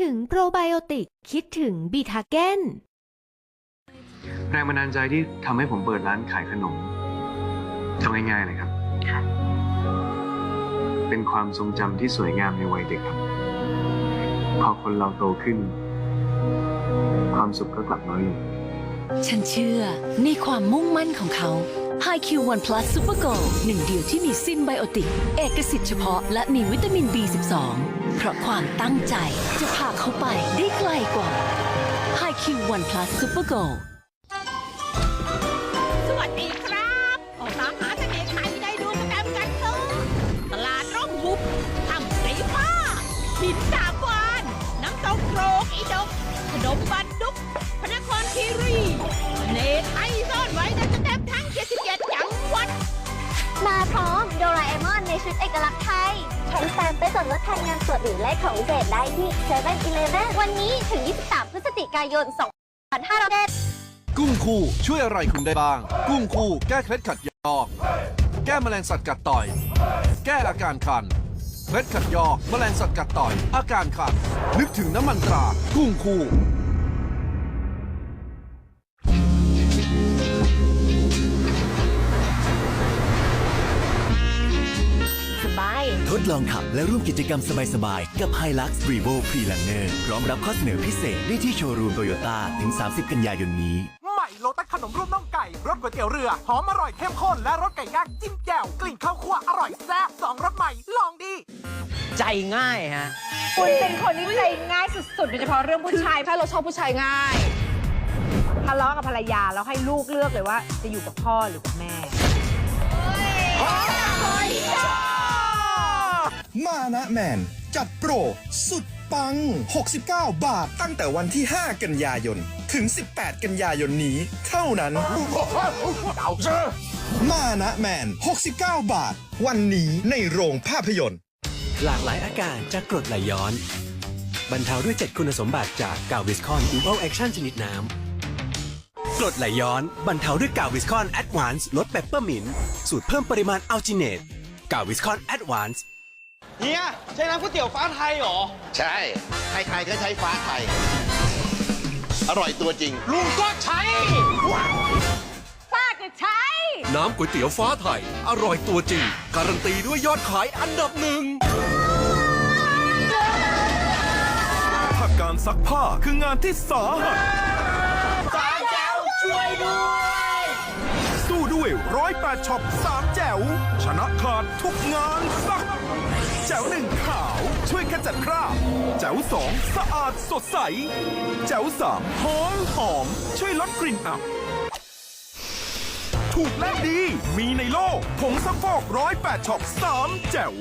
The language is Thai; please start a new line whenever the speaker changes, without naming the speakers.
ถึงโปรไบโอติก คิดถึงบีทาเกน
แรงบันดาลใจที่ทำให้ผมเปิดร้านขายขนมทำง่ายๆเลยครับ เป็นความทรงจำที่สวยงามในวัยเด็กครับ พอคนเราโตขึ้น ความสุขก็กลับน้อยลง
ฉันเชื่อในความมุ่งมั่นของเขา HiQ One Plus Super Gold หนึ่งเดียวที่มีซินไบโอติก เอกสิทธิ์เฉพาะและมีวิตามิน B12 เพราะความตั้งใจจะพาเขาไปได้ไกลกว่า HiQ One Plus Super Gold
สวัสดีครับออตามหาเสน่ห์ไทยได้ดูโปรแกรมกันเถอะตลาดร่มหุบถ้ำสีฟ้าหินดาบวาน น้ำตกโรกอีดกขนมบันดุก
ชุดเอกลักษณ์ไทยใช้แซมไปส่วนลดแทนเงินสดหรือแลกของพิเศษได้ที่7 e เ e ่ e อวันนี้ถึง 23 พฤศจิกายน 2567
กุ้งคู่ช่วยอะไรคุณได้บ้าง กุ้งคู่แก้เคล็ดขัดยอกแก้แมลงสัตว์กัดต่อย แก้อาการคันเคล็ดขัดยอกแมลงสัตว์กัดต่อย อาการคัน นึกถึงน้ำมันตรา กุ้งคู่
ดลองขับและร่วมกิจกรรมสบายๆ กับ Hilux Revo Prelanger พร้อมรับข้อเสนอพิเศษได้ที่โชว์รูมโตโยต้าถึง 30 กันยายนนี้
ใหม่โลตัสขนมรูปน่องไก่รสก๋วยเตี๋ยวเรือหอมอร่อยเข้มข้นและรสไก่ย่างจิ้มแจ่วกลิ่นข้าวคั่วอร่อยแซ่บสองรสใหม่ลองดี
ใจง่ายฮะ
คุณเป็นคนที่ใจง่ายสุดๆโดยเฉพาะเรื่องผู้ชายถ้าเราชอบผู้ชายง่ายทะเลาะกับภรรยาแล้วให้ลูกเลือกเลยว่า จะอยู่กับพ่อหรือกับแม่
นะแมน จัดโปร สุดปัง 69 บาทตั้งแต่วันที่ 5 กันยายน ถึง 18 กันยายนนี้ เท่านั้นมานะแมน 69 บาท วันนี้ในโรงภาพยนตร์
หลากหลายอาการจากกรดไหลย้อน บรรเทาด้วย 7 คุณสมบัติจากกาวิสคอนอูโอแอคชั่นชนิดน้ำกรดไหลย้อน บรรเทาด้วยกาวิสคอนแอดวานซ์ลดเปปเปอร์มินต์สูตรเพิ่มปริมาณอัลจิเนตกาวิสคอนแอดวานซ์
เฮียใช้น้ำก๋วยเตี๋ยวฟ้าไทยเหรอ
ใช่ ใครๆก็ใช้ฟ้าไทย อร่อยตัวจริง
ลุงก็ใช้
ป้าก็ใช้
น้ำก๋วยเตี๋ยวฟ้าไทย อร่อยตัวจริง การันตีด้วยยอดขายอันดับหนึ่งถ้าการซักผ้าคืองานที่สาหัส
สามแจ๋วช่วยด้วย
สู้ ด้วยร้อยแปดช็อปสามแจ๋ว ชนะขาดทุกงานซัก แจ๋วหนึ่งขาวช่วยขจัดคราบ แจ๋วสองสะอาดสดใส แจ๋วสามหอมหอม ช่วยลดกลิ่นอับ ถูกและดี มีในโลกผงซักฟอกร้อยแปดช็อปสามแจ๋ว